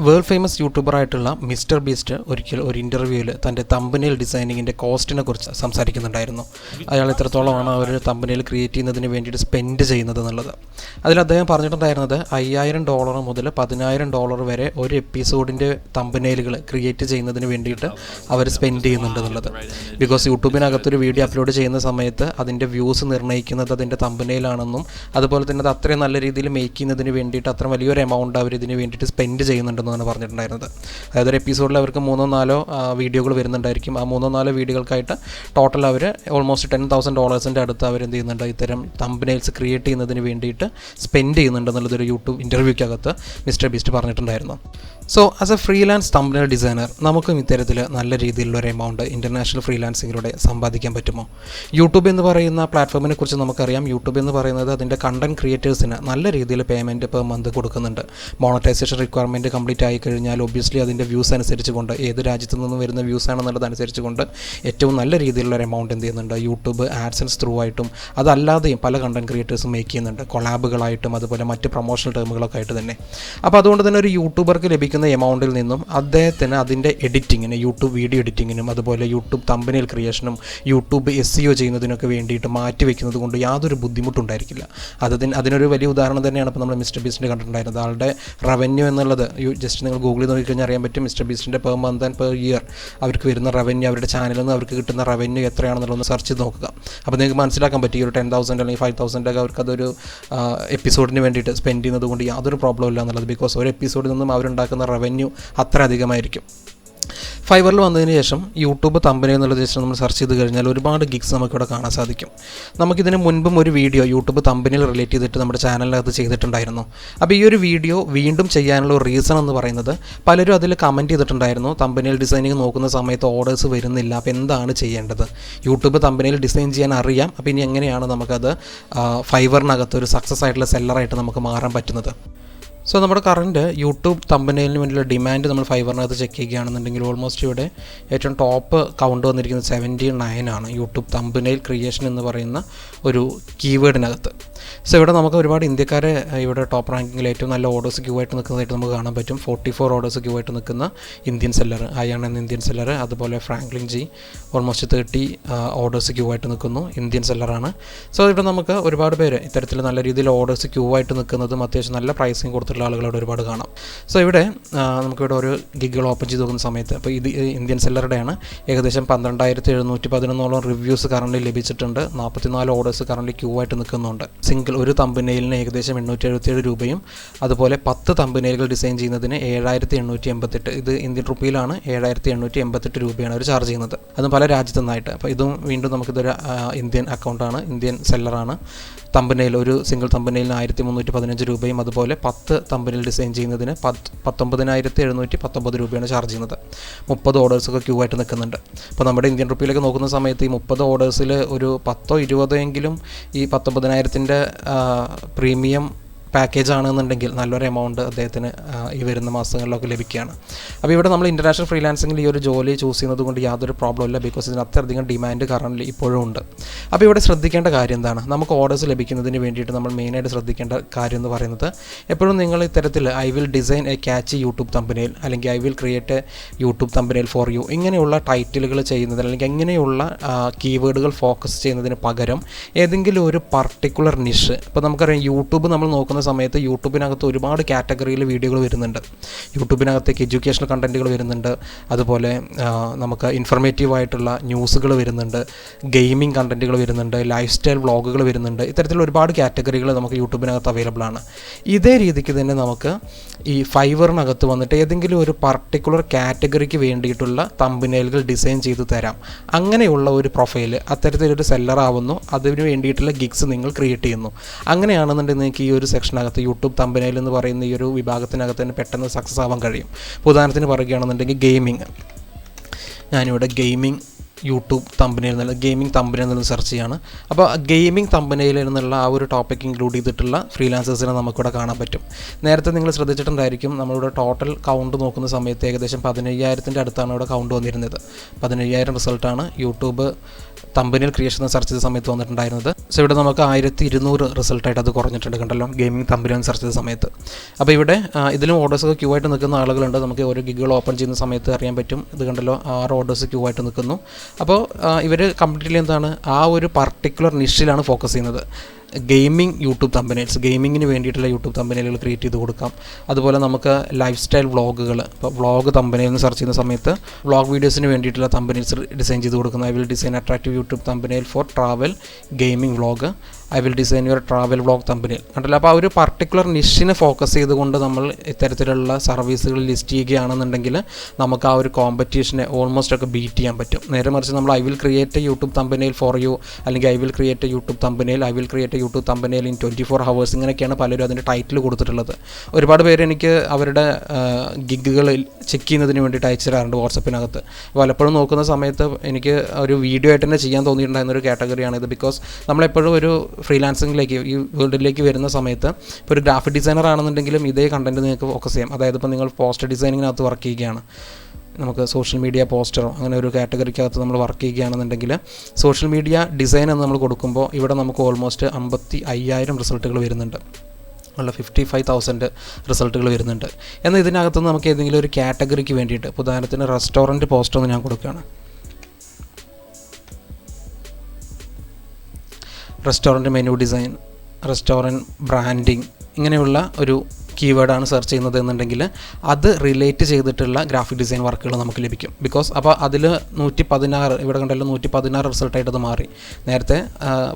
World famous യൂട്യൂബറായിട്ടുള്ള Mister Beast ഒരിക്കൽ ഒരു ഇന്റർവ്യൂവിൽ തന്റെ തമ്പനയിൽ ഡിസൈനിങ്ങിന്റെ കോസ്റ്റിനെ കുറിച്ച് സംസാരിക്കുന്നുണ്ടായിരുന്നു. അയാൾ എത്രത്തോളമാണ് അവർ തമ്പനയിൽ ക്രിയേറ്റ് ചെയ്യുന്നതിന് വേണ്ടിയിട്ട് സ്പെൻഡ് ചെയ്യുന്നത് എന്നുള്ളത്. അതിൽ അദ്ദേഹം പറഞ്ഞിട്ടുണ്ടായിരുന്നത് അയ്യായിരം ഡോളർ മുതൽ പതിനായിരം ഡോളർ വരെ ഒരു എപ്പിസോഡിന്റെ തമ്പനയിലുകൾ ക്രിയേറ്റ് ചെയ്യുന്നതിന് വേണ്ടിയിട്ട് അവർ സ്പെൻഡ് ചെയ്യുന്നുണ്ട് എന്നുള്ളത്. ബിക്കോസ് യൂട്യൂബിനകത്തൊരു വീഡിയോ അപ്ലോഡ് ചെയ്യുന്ന സമയത്ത് അതിന്റെ വ്യൂസ് നിർണയിക്കുന്നത് അതിന്റെ തമ്പനയിലാണെന്നും അതുപോലെ തന്നെ അത് അത്രയും നല്ല രീതിയിൽ മേക്ക് ചെയ്യുന്നതിന് വേണ്ടിയിട്ട് അത്ര വലിയൊരു എമൗണ്ട് അവർ ഇതിന് വേണ്ടിയിട്ട് സ്പെൻഡ് ചെയ്യുന്നുണ്ടെന്നാണ് പറഞ്ഞിട്ടുണ്ടായിരുന്നത്. അതായത് ഒരു എപ്പിസോഡിൽ അവർക്ക് മൂന്നോ നാലോ വീഡിയോകൾ വരുന്നുണ്ടായിരിക്കും. ആ മൂന്നോ നാലോ വീഡിയോകൾക്കായിട്ട് ടോട്ടൽ അവർ ഓൾമോസ്റ്റ് ടെൻ തൗസൻഡ് ഡോളേഴ്സിന്റെ അടുത്ത് അവർ എന്ത് ചെയ്യുന്നുണ്ട് ഇത്തരം തമ്പനെയിൽസ് ക്രിയേറ്റ് ചെയ്യുന്നതിന് വേണ്ടിയിട്ട് സ്പെൻഡ് ചെയ്യുന്നുണ്ടെന്നുള്ളതൊരു യൂട്യൂബ് ഇന്റർവ്യൂക്കകത്ത് മിസ്റ്റർ ബീസ്റ്റ് പറഞ്ഞിട്ടുണ്ടായിരുന്നു. So as a freelance thumbnail designer നമുക്കും ഇത്തരത്തിൽ നല്ല രീതിയിലുള്ള ഒരു എമൗണ്ട് ഇന്റർനാഷണൽ ഫ്രീലാൻസിങ്ങിലൂടെ സമ്പാദിക്കാൻ പറ്റുമോ? യൂട്യൂബ് എന്ന് പറയുന്ന പ്ലാറ്റ്ഫോമിനെ കുറിച്ച് നമുക്കറിയാം. യൂട്യൂബ് എന്ന് പറയുന്നത് അതിന്റെ കണ്ടന്റ് ക്രിയേറ്റേഴ്സിന് നല്ല രീതിയിൽ പേയ്മെന്റ് പെർ മന്ത് കൊടുക്കുന്നുണ്ട്. മോണറ്റൈസേഷൻ റിക്വയർമെന്റ് കംപ്ലീറ്റ് ആയി കഴിഞ്ഞാൽ ഒബ്വിയസ്ലി അതിന്റെ വ്യൂസ് അനുസരിച്ച് കൊണ്ട് ഏത് രാജ്യത്തു നിന്നും വരുന്ന വ്യൂസ് ആണെന്നുള്ളതനുസരിച്ച് കൊണ്ട് ഏറ്റവും നല്ല രീതിയിലുള്ള ഒരു എമൗണ്ട് എന്ത് ചെയ്യുന്നുണ്ട്? യൂട്യൂബ് ആഡ്സൻസ് ത്രൂ ആയിട്ടും അതല്ലാതെയും പല കണ്ടന്റ് ക്രിയേറ്റേഴ്സും മേക്ക് ചെയ്യുന്നുണ്ട്. കൊളാബുകളായിട്ടും അതുപോലെ മറ്റ് പ്രൊമോഷണൽ ടേമുകളൊക്കെ ആയിട്ട് തന്നെ. അപ്പോൾ അതുകൊണ്ട് തന്നെ ഒരു യൂട്യൂബർക്ക് ലഭിക്കുന്ന എമൗണ്ടിൽ നിന്നും അദ്ദേഹത്തിന് അതിന്റെ എഡിറ്റിങ്ങിന് യൂട്യൂബ് വീഡിയോ എഡിറ്റിങ്ങിനും അതുപോലെ യൂട്യൂബ് തമ്പനിയിൽ ക്രിയേഷനും യൂട്യൂബ് എസ് സിഒ ചെയ്യുന്നതിനൊക്കെ വേണ്ടിയിട്ട് മാറ്റി വെക്കുന്നത് കൊണ്ട് യാതൊരു ബുദ്ധിമുട്ടുണ്ടായിരിക്കില്ല. അതിന് അതിനൊരു വലിയ ഉദാഹരണം തന്നെയാണ് ഇപ്പോൾ നമ്മൾ മിസ്റ്റർ ബീസ്റ്റിന്റെ കണ്ടിട്ടുണ്ടായിരുന്നത്. ആളുടെ റവന്യൂ എന്നുള്ളത് ജസ്റ്റ് നിങ്ങൾ ഗൂഗിളിൽ നോക്കിക്കഴിഞ്ഞാൽ അറിയാൻ പറ്റും Mister ബീസ്റ്റിന്റെ per month and per year അവർക്ക് വരുന്ന റവന്യൂ അവരുടെ ചാനലിൽ നിന്ന് അവർക്ക് കിട്ടുന്ന റവന്യൂ എത്രയാണെന്നുള്ളത് സെർച്ച് ചെയ്ത് നോക്കുക. അപ്പോൾ നിങ്ങൾക്ക് മനസ്സിലാക്കാൻ പറ്റും ഒരു ടെൻ തൗസൻഡ് അല്ലെങ്കിൽ ഫൈവ് തൗസൻഡ് ഒക്കെ അവർക്ക് അതൊരു എപ്പിസോഡിന് വേണ്ടിയിട്ട് സ്പെൻഡ് ചെയ്യുന്നത് കൊണ്ട് യാതൊരു പ്രോബ്ലം ഇല്ല എന്നുള്ളത്. ബിക്കോസ് ഒരു എപ്പിസോഡിൽ നിന്നും അവരുണ്ടാക്കുന്ന റവന്യൂ അത്ര അധികമായിരിക്കും. ഫൈബറിൽ വന്നതിന് ശേഷം യൂട്യൂബ് തമ്പനി എന്നുള്ള ജസ്റ്റ് നമ്മൾ സെർച്ച് ചെയ്ത് കഴിഞ്ഞാൽ ഒരുപാട് ഗിഗ്സ് നമുക്കിവിടെ കാണാൻ സാധിക്കും. നമുക്കിതിന് മുൻപും ഒരു വീഡിയോ യൂട്യൂബ് തമ്പനിയിൽ റിലേറ്റ് ചെയ്തിട്ട് നമ്മുടെ ചാനലിനകത്ത് ചെയ്തിട്ടുണ്ടായിരുന്നു. അപ്പോൾ ഈ ഒരു വീഡിയോ വീണ്ടും ചെയ്യാനുള്ള ഒരു റീസൺ എന്ന് പറയുന്നത് പലരും അതിൽ കമന്റ് ചെയ്തിട്ടുണ്ടായിരുന്നു. തമ്പനിയിൽ ഡിസൈനിങ് നോക്കുന്ന സമയത്ത് ഓർഡേഴ്സ് വരുന്നില്ല. അപ്പോൾ എന്താണ് ചെയ്യേണ്ടത്? യൂട്യൂബ് തമ്പനിയിൽ ഡിസൈൻ ചെയ്യാൻ അറിയാം. അപ്പോൾ ഇനി എങ്ങനെയാണ് നമുക്കത് ഫൈബറിനകത്ത് ഒരു സക്സസ് ആയിട്ടുള്ള സെല്ലറായിട്ട് നമുക്ക് മാറാൻ പറ്റുന്നത്? സോ നമ്മുടെ കറണ്ട് യൂട്യൂബ് തമ്പനയിലിന് വേണ്ടിയുള്ള ഡിമാൻഡ് നമ്മൾ ഫൈബറിനകത്ത് ചെക്ക് ചെയ്യുകയാണെന്നുണ്ടെങ്കിൽ ഓൾമോസ്റ്റ് ഇവിടെ ഏറ്റവും ടോപ്പ് കൗണ്ട് വന്നിരിക്കുന്നത് സെവന്റി നയൻ ആണ്. യൂട്യൂബ് തമ്പനയിൽ ക്രിയേഷൻ എന്ന് പറയുന്ന ഒരു കീവേഡിനകത്ത് സോ ഇവിടെ നമുക്ക് ഒരുപാട് ഇന്ത്യക്കാരെ ഇവിടെ ടോപ്പ് റാങ്കിങ്ങിൽ ഏറ്റവും നല്ല ഓർഡേഴ്സ് ക്യൂ ആയിട്ട് നിൽക്കുന്നതായിട്ട് നമുക്ക് കാണാൻ പറ്റും. ഫോർട്ടി ഫോർ ഓർഡേഴ്സ് ക്യൂ ആയിട്ട് നിൽക്കുന്ന ഇന്ത്യൻ സെല്ലർ അയാണ് എന്ന ഇന്ത്യൻ സെല്ലർ അതുപോലെ Franklin G almost thirty orders queue ആയിട്ട് നിൽക്കുന്നു ഇന്ത്യൻ സെല്ലറാണ് സോ ഇവിടെ നമുക്ക് ഒരുപാട് പേര് ഇത്തരത്തിൽ നല്ല രീതിയിൽ ഓർഡേഴ്സ് ക്യൂ ആയിട്ട് നിൽക്കുന്നതും അത്യാവശ്യം നല്ല പ്രൈസിങ് കൊടുത്തിട്ടുള്ള ആളുകളോട് ഒരുപാട് കാണാം. സോ ഇവിടെ നമുക്കിവിടെ ഒരു ഗിഗുകൾ ഓപ്പൺ ചെയ്ത് നോക്കുന്ന സമയത്ത് അപ്പോൾ ഇത് ഇന്ത്യൻ സെല്ലറുടെയാണ്. ഏകദേശം പന്ത്രണ്ടായിരത്തി എഴുന്നൂറ്റി പതിനൊന്നോളം റിവ്യൂസ് കറണ്ട് ലഭിച്ചിട്ടുണ്ട്. നാൽപ്പത്തിനാല് ഓർഡേഴ്സ് കറണ്ട് ക്യൂ ആയിട്ട് നിൽക്കുന്നുണ്ട്. സിംഗിൾ ഒരു തമ്പനയിലിന് ഏകദേശം എണ്ണൂറ്റി എഴുപത്തിയേഴ് രൂപയും അതുപോലെ പത്ത് തമ്പനയിലുകൾ ഡിസൈൻ ചെയ്യുന്നതിന് ഏഴായിരത്തി എണ്ണൂറ്റി എൺപത്തെട്ട് ഇത് ഇന്ത്യൻ റുപ്പിയിലാണ് ഏഴായിരത്തി എണ്ണൂറ്റി എൺപത്തെട്ട് രൂപയാണ് അവർ ചാർജ് ചെയ്യുന്നത്. അതും പല രാജ്യത്തു നിന്നായിട്ട് അപ്പോൾ ഇതും വീണ്ടും നമുക്കിതൊരു ഇന്ത്യൻ അക്കൗണ്ടാണ് ഇന്ത്യൻ സെല്ലറാണ് തമ്പനയിൽ ഒരു സിംഗിൾ തമ്പനയിലിന് ആയിരത്തി മുന്നൂറ്റി പതിനഞ്ച് രൂപയും അതുപോലെ പത്ത് തമ്പനിൽ ഡിസൈൻ ചെയ്യുന്നതിന് പത്ത് പത്തൊമ്പതിനായിരത്തി എഴുന്നൂറ്റി പത്തൊമ്പത് രൂപയാണ് ചാർജ് ചെയ്യുന്നത്. മുപ്പത് ഓർഡേഴ്സൊക്കെ ക്യൂ ആയിട്ട് നിൽക്കുന്നുണ്ട്. അപ്പോൾ നമ്മുടെ ഇന്ത്യൻ റുപ്പിയിലൊക്കെ നോക്കുന്ന സമയത്ത് ഈ മുപ്പത് ഓർഡേഴ്സിൽ ഒരു പത്തോ ഇരുപതോ എങ്കിലും ഈ പത്തൊമ്പതിനായിരത്തിന്റെ പ്രീമിയം പാക്കേജ് ആണെന്നുണ്ടെങ്കിൽ നല്ലൊരു എമൗണ്ട് അദ്ദേഹത്തിന് ഈ വരുന്ന മാസങ്ങളിലൊക്കെ ലഭിക്കുകയാണ്. അപ്പോൾ ഇവിടെ നമ്മൾ ഇന്റർനാഷണൽ ഫ്രീലാൻസിങ്ങിൽ ഈ ഒരു ജോലി ചൂസ് ചെയ്യുന്നത് കൊണ്ട് യാതൊരു പ്രോബ്ലം ഇല്ല ബിക്കോസ് ഇതിന് അത്രയധികം ഡിമാൻഡ് കറണ്ട് ഇപ്പോഴും ഉണ്ട്. അപ്പോൾ ഇവിടെ ശ്രദ്ധിക്കേണ്ട കാര്യം എന്താണ്? നമുക്ക് ഓർഡേഴ്സ് ലഭിക്കുന്നതിന് വേണ്ടിയിട്ട് നമ്മൾ മെയിനായിട്ട് ശ്രദ്ധിക്കേണ്ട കാര്യം എന്ന് പറയുന്നത് എപ്പോഴും നിങ്ങൾ ഇത്തരത്തിൽ I will design a catch YouTube thumbnail അല്ലെങ്കിൽ I will create a YouTube thumbnail for you ഇങ്ങനെയുള്ള ടൈറ്റിലുകൾ ചെയ്യുന്നതിന് അല്ലെങ്കിൽ ഇങ്ങനെയുള്ള കീവേഡുകൾ ഫോക്കസ് ചെയ്യുന്നതിന് പകരം ഏതെങ്കിലും ഒരു പർട്ടിക്കുലർ നിഷ് ഇപ്പോൾ നമുക്കറിയാം യൂട്യൂബ് നമ്മൾ നോക്കുന്ന സമയത്ത് യൂട്യൂബിനകത്ത് ഒരുപാട് കാറ്റഗറിയിൽ വീഡിയോകൾ വരുന്നുണ്ട്. യൂട്യൂബിനകത്തേക്ക് എഡ്യൂക്കേഷണൽ കണ്ടന്റുകൾ വരുന്നുണ്ട്. അതുപോലെ നമുക്ക് ഇൻഫർമേറ്റീവ് ആയിട്ടുള്ള ന്യൂസുകൾ വരുന്നുണ്ട്. ഗെയിമിംഗ് കണ്ടന്റുകൾ വരുന്നുണ്ട്. ലൈഫ് സ്റ്റൈൽ വ്ളോഗുകൾ വരുന്നുണ്ട്. ഇത്തരത്തിലുള്ള ഒരുപാട് കാറ്റഗറികൾ നമുക്ക് യൂട്യൂബിനകത്ത് അവൈലബിൾ ആണ്. ഇതേ രീതിക്ക് തന്നെ നമുക്ക് ഈ ഫൈവറിനകത്ത് വന്നിട്ട് ഏതെങ്കിലും ഒരു പർട്ടിക്കുലർ കാറ്റഗറിക്ക് വേണ്ടിയിട്ടുള്ള തമ്പിനേലുകൾ ഡിസൈൻ ചെയ്ത് തരാം. അങ്ങനെയുള്ള ഒരു പ്രൊഫൈൽ അത്തരത്തിലൊരു സെല്ലറാവുന്നു അതിന് വേണ്ടിയിട്ടുള്ള ഗിഗ്സ് നിങ്ങൾ ക്രിയേറ്റ് ചെയ്യുന്നു. അങ്ങനെയാണെന്നുണ്ടെങ്കിൽ നിങ്ങൾക്ക് ഈ ഒരു സെക്ഷനകത്ത് യൂട്യൂബ് തമ്പനയിൽ എന്ന് പറയുന്ന ഈ ഒരു വിഭാഗത്തിനകത്ത് തന്നെ പെട്ടെന്ന് സക്സസ് ആവാൻ കഴിയും. ഉദാഹരണത്തിന് പറയുകയാണെന്നുണ്ടെങ്കിൽ ഗെയിമിങ് ഞാനിവിടെ ഗെയിമിംഗ് യൂട്യൂബ് തമ്പനയിൽ നിന്ന് ഗെയിമിംഗ് തമ്പനയിൽ നിന്ന് സെർച്ച് ചെയ്യാണ്. അപ്പോൾ ഗെയിമിംഗ് തമ്പനയിൽ നിന്നുള്ള ആ ഒരു ടോപ്പിക് ഇൻക്ലൂഡ് ചെയ്തിട്ടുള്ള ഫ്രീലാൻസേഴ്സിനെ നമുക്കിവിടെ കാണാൻ പറ്റും. നേരത്തെ നിങ്ങൾ ശ്രദ്ധിച്ചിട്ടുണ്ടായിരിക്കും നമ്മളിവിടെ ടോട്ടൽ കൗണ്ട് നോക്കുന്ന സമയത്ത് ഏകദേശം പതിനയ്യായിരത്തിന്റെ അടുത്താണ് ഇവിടെ കൗണ്ട് വന്നിരുന്നത്. പതിനയ്യായിരം റിസൾട്ടാണ് യൂട്യൂബ് തമ്പനിൽ ക്രിയേഷൻ സെർച്ച് ചെയ്ത സമയത്ത് വന്നിട്ടുണ്ടായിരുന്നത്. സോ ഇവിടെ നമുക്ക് ആയിരത്തി ഇരുന്നൂറ് റിസൾട്ടായിട്ട് അത് കുറഞ്ഞിട്ടുണ്ട് കണ്ടല്ലോ ഗെയിമിംഗ് തമ്പനിൽ സെർച്ച് ചെയ്ത സമയത്ത്. അപ്പോൾ ഇവിടെ ഇതിലും ഓർഡേഴ്സൊക്കെ ക്യൂ ആയിട്ട് നിൽക്കുന്ന ആളുകളുണ്ട്. നമുക്ക് ഓരോ ഗിഗുകൾ ഓപ്പൺ ചെയ്യുന്ന സമയത്ത് അറിയാൻ പറ്റും. ഇത് കണ്ടല്ലോ ആറ് ഓർഡേഴ്സ് ക്യൂ ആയിട്ട് നിൽക്കുന്നു. അപ്പോൾ ഇവർ കംപ്ലീറ്റ്ലി എന്താണ് ആ ഒരു പർട്ടിക്കുലർ നിഷിലാണ് ഫോക്കസ് ചെയ്യുന്നത്. ഗെയിമിംഗ് യൂട്യൂബ് തമ്പനൈൽസ് ഗെയിമിങ്ങിന് വേണ്ടിയിട്ടുള്ള യൂട്യൂബ് തമ്പനൈലുകൾ ക്രിയേറ്റ് ചെയ്ത് കൊടുക്കാം. അതുപോലെ നമുക്ക് ലൈഫ് സ്റ്റൈൽ വ്ളോഗുകൾ ഇപ്പോൾ വ്ളോഗ് തമ്പനൈൽ എന്ന് സെർച്ച് ചെയ്യുന്ന സമയത്ത് വ്ളോഗ് വീഡിയോസിന് വേണ്ടിയിട്ടുള്ള തമ്പനൈൽസ് ഡിസൈൻ ചെയ്ത് കൊടുക്കുന്നത് I will design attractive YouTube thumbnail for travel gaming vlog I will design your travel vlog thumbnail കണ്ടല്ലോ? അപ്പോൾ ആ ഒരു പർട്ടിക്കുലർ നിഷിനെ ഫോക്കസ് ചെയ്തുകൊണ്ട് നമ്മൾ ഇത്തരത്തിലുള്ള സർവീസുകൾ ലിസ്റ്റ് ചെയ്യുകയാണെന്നുണ്ടെങ്കിൽ നമുക്ക് ആ ഒരു കോമ്പറ്റീഷനെ ഓൾമോസ്റ്റ് ഒക്കെ ബീറ്റ് ചെയ്യാൻ പറ്റും. നേരെ മറിച്ച് നമ്മൾ I will create YouTube thumbnail for you അല്ലെങ്കിൽ I will create YouTube thumbnail I will create YouTube thumbnail in twenty four hours ഇങ്ങനെയൊക്കെയാണ് പലരും അതിന്റെ ടൈറ്റിൽ കൊടുത്തിട്ടുള്ളത്. ഒരുപാട് പേര് എനിക്ക് അവരുടെ ഗിഗുകൾ ചെക്ക് ചെയ്യുന്നതിന് വേണ്ടിയിട്ട് അയച്ചു തരാറുണ്ട് വാട്സപ്പിനകത്ത്. പലപ്പോഴും നോക്കുന്ന സമയത്ത് എനിക്ക് ഒരു വീഡിയോ ആയിട്ട് തന്നെ ചെയ്യാൻ തോന്നിയിട്ടുണ്ടായിരുന്ന ഒരു കാറ്റഗറിയാണ് ഇത് ബിക്കോസ് നമ്മളെപ്പോഴും ഒരു ഫ്രീലാൻസിങ്ങിലേക്ക് ഈ വേൾഡിലേക്ക് വരുന്ന സമയത്ത് ഇപ്പോൾ ഒരു ഗ്രാഫിക് ഡിസൈനർ ആണെന്നുണ്ടെങ്കിലും ഇതേ കണ്ടന്റ് നിങ്ങൾക്ക് ഫോക്കസ് ചെയ്യാം. അതായത് ഇപ്പോൾ നിങ്ങൾ പോസ്റ്റർ ഡിസൈനിങ്ങിനകത്ത് വർക്ക് ചെയ്യുകയാണ്. നമുക്ക് സോഷ്യൽ മീഡിയ പോസ്റ്ററോ അങ്ങനെ ഒരു കാറ്റഗറിക്കകത്ത് നമ്മൾ വർക്ക് ചെയ്യുകയാണെന്നുണ്ടെങ്കിൽ സോഷ്യൽ മീഡിയ ഡിസൈൻ എന്ന് നമ്മൾ കൊടുക്കുമ്പോൾ ഇവിടെ നമുക്ക് ഓൾമോസ്റ്റ് അമ്പത്തി അയ്യായിരം റിസൾട്ടുകൾ വരുന്നുണ്ട്. ഉള്ള ഫിഫ്റ്റി ഫൈവ് തൗസൻഡ് റിസൾട്ടുകൾ വരുന്നുണ്ട്. എന്നാൽ ഇതിനകത്ത് നമുക്ക് ഏതെങ്കിലും ഒരു കാറ്റഗറിക്ക് വേണ്ടിയിട്ട് ഉദാഹരണത്തിന് റെസ്റ്റോറന്റ് പോസ്റ്റർ ഒന്ന് ഞാൻ കൊടുക്കുകയാണ്. Restaurant menu design restaurant branding ഇങ്ങനെയുള്ള ഒരു കീവേഡാണ് സെർച്ച് ചെയ്യുന്നത് എന്നുണ്ടെങ്കിൽ അത് റിലേറ്റ് ചെയ്തിട്ടുള്ള ഗ്രാഫിക് ഡിസൈൻ വർക്കുകൾ നമുക്ക് ലഭിക്കും. ബിക്കോസ് അപ്പോൾ അതിൽ നൂറ്റി പതിനാറ് ഇവിടെ കണ്ടല്ലോ നൂറ്റി പതിനാറ് റിസൾട്ടായിട്ട് അത് മാറി. നേരത്തെ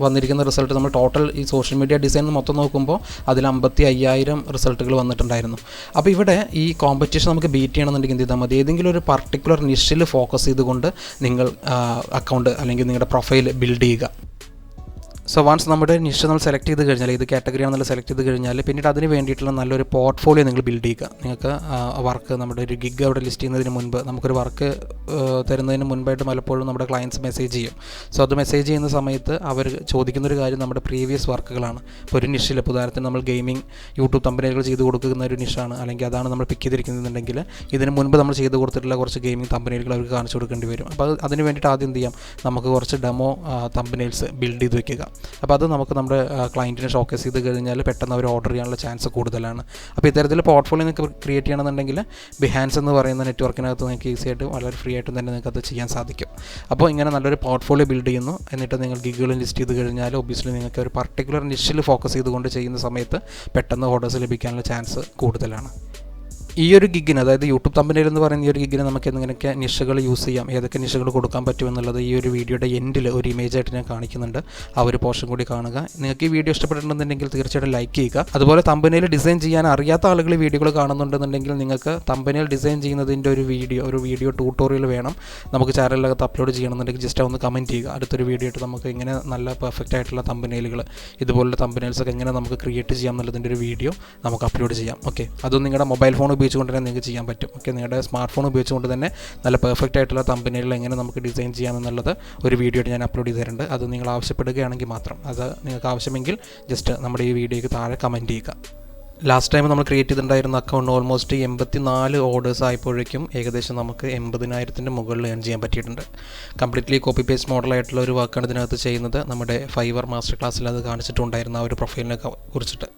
വന്നിരിക്കുന്ന റിസൾട്ട് നമ്മൾ ടോട്ടൽ ഈ സോഷ്യൽ മീഡിയ ഡിസൈൻ മൊത്തം നോക്കുമ്പോൾ അതിൽ അമ്പത്തി അയ്യായിരം റിസൾട്ടുകൾ വന്നിട്ടുണ്ടായിരുന്നു. അപ്പോൾ ഇവിടെ ഈ കോമ്പറ്റീഷൻ നമുക്ക് ബീറ്റ് ചെയ്യണമെന്നുണ്ടെങ്കിൽ എന്ത് ചെയ്താൽ മതി. ഏതെങ്കിലും ഒരു പർട്ടിക്കുലർ നിഷിൽ ഫോക്കസ് ചെയ്തുകൊണ്ട് നിങ്ങൾ അക്കൗണ്ട് അല്ലെങ്കിൽ നിങ്ങളുടെ പ്രൊഫൈൽ ബിൽഡ് ചെയ്യുക. സോ വൺസ് നമ്മുടെ നിഷ നമ്മൾ സെലക്ട് ചെയ്ത് കഴിഞ്ഞാൽ ഇത് കാറ്റഗറി ആണെന്നുള്ള സെലക്ട് ചെയ്ത് കഴിഞ്ഞാൽ പിന്നീട് അതിന് വേണ്ടിയിട്ടുള്ള നല്ലൊരു പോർട്ട്ഫോളിയോ നിങ്ങൾ ബിൽഡ് ചെയ്യുക. നിങ്ങൾക്ക് വർക്ക് നമ്മുടെ ഒരു ഗിഗ് അവിടെ ലിസ്റ്റ് ചെയ്യുന്നതിന് മുൻപ് നമുക്കൊരു വർക്ക് തരുന്നതിന് മുൻപായിട്ട് പലപ്പോഴും നമ്മുടെ ക്ലയൻസ് മെസ്സേജ് ചെയ്യും. സോ അത് മെസ്സേജ് ചെയ്യുന്ന സമയത്ത് അവർ ചോദിക്കുന്ന ഒരു കാര്യം നമ്മുടെ പ്രീവിയസ് വർക്കുകളാണ് ഇപ്പോൾ ഒരു നിഷിൽ ഇപ്പോൾ ഉദാഹരണത്തിന് നമ്മൾ ഗെയിമിംഗ് യൂട്യൂബ് കമ്പനികൾ ചെയ്ത് കൊടുക്കുന്ന ഒരു നിഷാണ് അല്ലെങ്കിൽ അതാണ് നമ്മൾ പിക്ക് ചെയ്തിരിക്കുന്നുണ്ടെങ്കിൽ ഇതിന് മുൻപ് നമ്മൾ ചെയ്ത് കൊടുത്തിട്ടുള്ള കുറച്ച് ഗെയിമിംഗ് കമ്പനികൾ അവർക്ക് കാണിച്ചു കൊടുക്കേണ്ടി വരും. അപ്പോൾ അത് അതിന് വേണ്ടിയിട്ട് ആദ്യം എന്ത് ചെയ്യാം? നമുക്ക് കുറച്ച് ഡെമോ കമ്പനീസ് ബിൽഡ് ചെയ്ത് വെക്കുക. അപ്പോൾ അത് നമുക്ക് നമ്മുടെ ക്ലയന്റിനെ ഷോക്കേസ് ചെയ്ത് കഴിഞ്ഞാൽ പെട്ടെന്ന് അവർ ഓർഡർ ചെയ്യാനുള്ള ചാൻസ് കൂടുതലാണ്. അപ്പോൾ ഇത്തരത്തിൽ പോർട്ട്ഫോളിയോ നിങ്ങൾക്ക് ക്രിയേറ്റ് ചെയ്യണമെന്നുണ്ടെങ്കിൽ ബിഹാൻസ് എന്ന് പറയുന്ന നെറ്റ്വർക്കിനകത്ത് നിങ്ങൾക്ക് ഈസി ആയിട്ട് വളരെ ഫ്രീ ആയിട്ടും തന്നെ നിങ്ങൾക്ക് അത് ചെയ്യാൻ സാധിക്കും. അപ്പോൾ ഇങ്ങനെ നല്ലൊരു പോർട്ട്ഫോളിയോ ബിൽഡ് ചെയ്യുന്നു. എന്നിട്ട് നിങ്ങൾ ഗിഗുകൾ ലിസ്റ്റ് ചെയ്ത് കഴിഞ്ഞാൽ ഒബ്വിയസ്ലി നിങ്ങൾക്ക് ഒരു പർട്ടിക്കുലർ നിഷിൽ ഫോക്കസ് ചെയ്തുകൊണ്ട് ചെയ്യുന്ന സമയത്ത് പെട്ടെന്ന് ഓർഡേഴ്സ് ലഭിക്കാനുള്ള ചാൻസ് കൂടുതലാണ്. ഈ ഒരു ഗിഗിന് അതായത് യൂട്യൂബ് തമ്പിനിൽ എന്ന് പറയുന്ന ഈ ഒരു ഗിഗിന് നമുക്ക് എന്തെങ്കിലൊക്കെ നിഷകൾ യൂസ് ചെയ്യാം ഏതൊക്കെ നിഷകൾ കൊടുക്കാൻ പറ്റുമെന്നുള്ളത് ഈ ഒരു വീഡിയോയുടെ എൻഡിൽ ഒരു ഇമേജ് ആയിട്ട് ഞാൻ കാണിക്കുന്നുണ്ട്. ആ ഒരു പോർഷൻ കൂടി കാണുക. നിങ്ങൾക്ക് ഈ വീഡിയോ ഇഷ്ടപ്പെട്ടിട്ടുണ്ടെന്നുണ്ടെങ്കിൽ തീർച്ചയായിട്ടും ലൈക്ക് ചെയ്യുക. അതുപോലെ തമ്പനയിൽ ഡിസൈൻ ചെയ്യാൻ അറിയാത്ത ആളുകൾ വീഡിയോകൾ കാണുന്നുണ്ടെന്നുണ്ടെങ്കിൽ നിങ്ങൾക്ക് തമ്പനയിൽ ഡിസൈൻ ചെയ്യുന്നതിന്റെ ഒരു വീഡിയോ ഒരു വീഡിയോ ട്യൂട്ടോറിയൽ വേണം. നമുക്ക് ചാനലിനകത്ത് അപ്ലോഡ് ചെയ്യണമെന്നുണ്ടെങ്കിൽ ജസ്റ്റ് ഒന്ന് കമന്റ് ചെയ്യുക. അടുത്തൊരു വീഡിയോ ആയിട്ട് നമുക്ക് ഇങ്ങനെ നല്ല പെർഫെക്റ്റ് ആയിട്ടുള്ള തമ്പനയിലുകൾ ഇതുപോലുള്ള തമ്പനയിൽസൊക്കെ എങ്ങനെ നമുക്ക് ക്രിയേറ്റ് ചെയ്യാം എന്നുള്ളതിന്റെ ഒരു വീഡിയോ നമുക്ക് അപ്ലോഡ് ചെയ്യാം. ഓക്കെ അതും നിങ്ങളുടെ മൊബൈൽ ഫോൺ ഉപയോഗിച്ചുകൊണ്ട് തന്നെ നിങ്ങൾക്ക് ചെയ്യാൻ പറ്റും. ഓക്കെ നിങ്ങളുടെ സ്മാർട്ട് ഫോൺ ഉപയോഗിച്ചുകൊണ്ട് തന്നെ നല്ല പെർഫെക്റ്റ് ആയിട്ടുള്ള തമ്പനയിൽ എങ്ങനെ നമുക്ക് ഡിസൈൻ ചെയ്യാം എന്നുള്ളത് ഒരു വീഡിയോ ഞാൻ അപ്ലോഡ് ചെയ്തിട്ടുണ്ട് അത് നിങ്ങൾ ആവശ്യപ്പെടുകയാണെങ്കിൽ മാത്രം. അത് നിങ്ങൾക്ക് ആവശ്യമെങ്കിൽ ജസ്റ്റ് നമ്മുടെ ഈ വീഡിയോയ്ക്ക് താഴെ കമന്റ് ചെയ്യുക. ലാസ്റ്റ് ടൈം നമ്മൾ ക്രിയേറ്റ് ചെയ്തിട്ടുണ്ടായിരുന്ന അക്കൗണ്ട് ഓൾമോസ്റ്റ് എൺപത്തി നാല് ഓർഡേഴ്സ് ആയപ്പോഴേക്കും ഏകദേശം നമുക്ക് എൺപതിനായിരത്തിന്റെ മുകളിൽ ഏൺ ചെയ്യാൻ പറ്റിയിട്ടുണ്ട്. കംപ്ലീറ്റ്ലി കോപ്പി പേസ്റ്റ് മോഡലായിട്ടുള്ള ഒരു വർക്കാണ് ഇതിനകത്ത് ചെയ്യുന്നത്. നമ്മുടെ ഫൈവർ മാസ്റ്റർ ക്ലാസ്സിൽ അത് കാണിച്ചിട്ടുണ്ടായിരുന്ന ആ ഒരു പ്രൊഫൈലിനെ കുറിച്ചിട്ട്.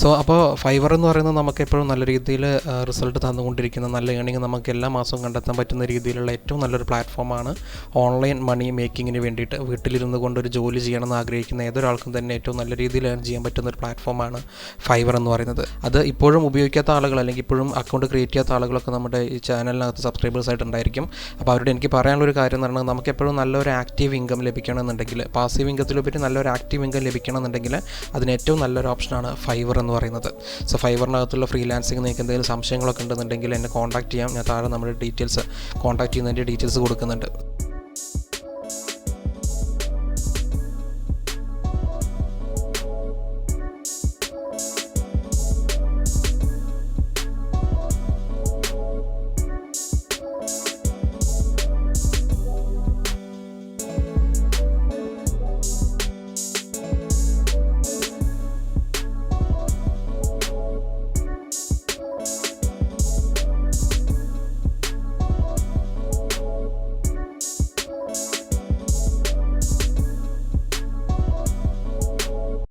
സോ അപ്പോൾ ഫൈവർ എന്ന് പറയുന്നത് നമുക്ക് എപ്പോഴും നല്ല രീതിയിൽ റിസൾട്ട് തന്നുകൊണ്ടിരിക്കുന്ന നല്ല ഏണിങ് നമുക്ക് എല്ലാ മാസവും കണ്ടെത്താൻ പറ്റുന്ന രീതിയിലുള്ള ഏറ്റവും നല്ലൊരു പ്ലാറ്റ്ഫോമാണ് ഓൺലൈൻ മണി മേക്കിങ്ങിന് വേണ്ടിയിട്ട് വീട്ടിലിരുന്ന് കൊണ്ട് ഒരു ജോലി ചെയ്യണമെന്ന് ആഗ്രഹിക്കുന്ന ഏതൊരാൾക്കും തന്നെ ഏറ്റവും നല്ല രീതിയിൽ ഏൺ ചെയ്യാൻ പറ്റുന്ന ഒരു പ്ലാറ്റ്ഫോമാണ് ഫൈവർ എന്ന് പറയുന്നത്. അത് ഇപ്പോഴും ഉപയോഗിക്കാത്ത ആളുകൾ അല്ലെങ്കിൽ ഇപ്പോഴും അക്കൗണ്ട് ക്രിയേറ്റ് ചെയ്യാത്ത ആളുകളൊക്കെ നമ്മുടെ ഈ ചാനലിനകത്ത് സബ്സ്ക്രൈബേഴ്സ് ആയിട്ടുണ്ടായിരിക്കും. അപ്പോൾ അവരോട് എനിക്ക് പറയാനുള്ള ഒരു കാര്യം എന്ന് പറഞ്ഞാൽ നമുക്ക് എപ്പോഴും നല്ലൊരു ആക്റ്റീവ് ഇൻകം ലഭിക്കണമെന്നുണ്ടെങ്കിൽ പാസീവ് ഇൻകത്തിലുപരി നല്ലൊരു ആക്റ്റീവ് ഇൻകം ലഭിക്കണമെന്നുണ്ടെങ്കിൽ അതിന് ഏറ്റവും നല്ലൊരു ഓപ്ഷനാണ് ഫൈവർ എന്ന് പറയുന്നത്. സോ ഫൈവറിനകത്തുള്ള ഫ്രീലാൻസിങ് നിങ്ങൾക്ക് എന്തെങ്കിലും സംശയങ്ങളൊക്കെ ഉണ്ടെന്നുണ്ടെങ്കിൽ എന്നെ കോൺടാക്ട് ചെയ്യാം. ഞാൻ താഴെ നമ്മുടെ ഡീറ്റെയിൽസ് കോൺടാക്ട് ചെയ്യുന്നതിന്റെ ഡീറ്റെയിൽസ് കൊടുക്കുന്നുണ്ട്.